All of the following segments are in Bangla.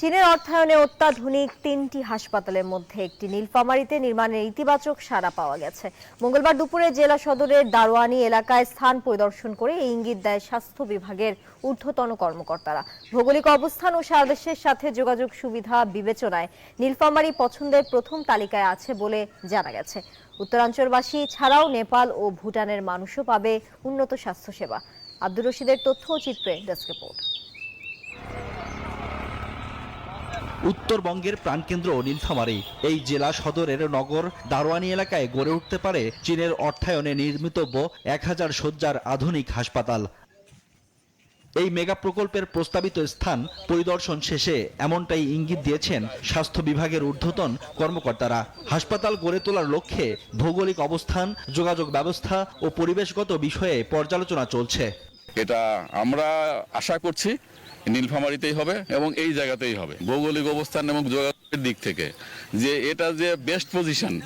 চীনের অর্থায়নে অত্যাধুনিক তিনটি হাসপাতালের মধ্যে একটি নীলফামারীতে নির্মাণের ইতিবাচক সাড়া পাওয়া গেছে। মঙ্গলবার দুপুরে জেলা সদরের দারোয়ানি এলাকায় স্থান পরিদর্শন করে এই ইঙ্গিত দেয় স্বাস্থ্য বিভাগের ঊর্ধ্বতন কর্মকর্তারা। ভৌগোলিক অবস্থান ও সাদেশের সাথে যোগাযোগ সুবিধা বিবেচনায় নীলফামারী পছন্দের প্রথম তালিকায় আছে বলে জানা গেছে। উত্তরাঞ্চলবাসী ছাড়াও নেপাল ও ভুটানের মানুষও পাবে উন্নত স্বাস্থ্যসেবা। আব্দুর রশিদের তথ্য ও চিত্রে ডেস্ক রিপোর্ট। উত্তরবঙ্গের প্রাণকেন্দ্র নীলফামারী। এই জেলা সদরের নগর দারোয়ানি এলাকায় গড়ে উঠতে পারে চীনের অর্থায়নে নির্মিতব্য এক হাজার শয্যার আধুনিক হাসপাতাল। এই মেগা প্রকল্পের প্রস্তাবিত স্থান পরিদর্শন শেষে এমনটাই ইঙ্গিত দিয়েছেন স্বাস্থ্য বিভাগের ঊর্ধ্বতন কর্মকর্তারা। হাসপাতাল গড়ে তোলার লক্ষ্যে ভৌগোলিক অবস্থান, যোগাযোগ ব্যবস্থা ও পরিবেশগত বিষয়ে পর্যালোচনা চলছে। এটা আমরা আশা করছি নীলফামারিতেই হবে এবং এই জায়গাতেই হবে। ভৌগোলিক অবস্থান এবং যোগাযোগের দিক থেকে যে এটা যে বেস্ট পজিশন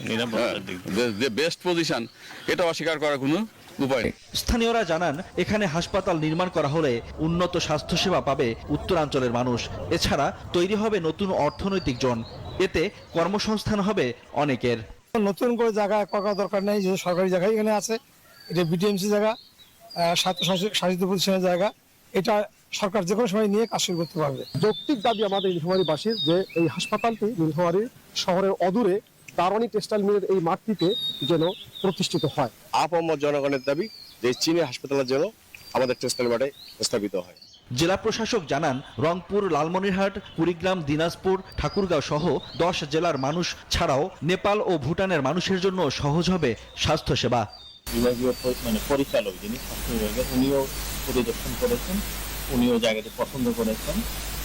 যে বেস্ট পজিশন এটা অস্বীকার করার কোনো উপায় স্থানীয়রা জানান এখানে হাসপাতাল নির্মাণ করা হলে উন্নত স্বাস্থ্যসেবা পাবে উত্তরাঞ্চলের মানুষ। এছাড়া তৈরি হবে নতুন অর্থনৈতিক জোন। এতে কর্মসংস্থান হবে অনেকের। নতুন করে জায়গা করার দরকার নেই যে সরকারি জায়গায় এখানে আছে। এটা বিডিএমসি জায়গা শাসিত- শাসিত প্রতিষ্ঠানের জায়গা। এটা সরকার যে কোনো সময় নিয়ে কাজ শুরু করতে পারবে। যৌক্তিক দাবি আমাদের নীলফামারীবাসীর যে এই হাসপাতালটি নীলফামারী শহরের অদূরে টেক্সটাইল মিলের এই মাঠটিতে যেন প্রতিষ্ঠিত হয়। আপামর জনগণের দাবি যে চীনের হাসপাতালের জন্য আমাদের টেক্সটাইল মাঠে স্থাপিত হয়। জেলা প্রশাসক জানান রংপুর লালমনিরহাট কুড়িগ্রাম দিনাজপুর ঠাকুরগাঁও সহ দশ জেলার মানুষ ছাড়াও নেপাল ও ভুটানের মানুষের জন্য সহজ হবে স্বাস্থ্যসেবা। বিভাগীয় মানে পরিচালক যিনি স্বাস্থ্য বিভাগের উনিও পরিদর্শন করেছেন। উনিও জায়গাটি পছন্দ করেছেন।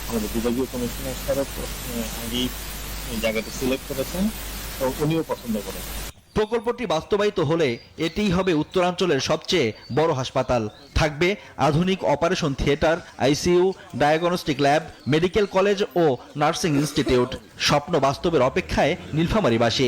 আমাদের বিভাগীয় কমিশনার স্যারও আগেই জায়গাটি সিলেক্ট করেছেন, তো উনিও পছন্দ করেছেন। প্রকল্পটি বাস্তবায়িত হলে এটিই হবে উত্তরাঞ্চলের সবচেয়ে বড় হাসপাতাল। থাকবে আধুনিক operation theatre, ICU, diagnostic lab, medical college ও নার্সিং ইনস্টিটিউট। স্বপ্ন বাস্তবের অপেক্ষায় নীলফামারীবাসী।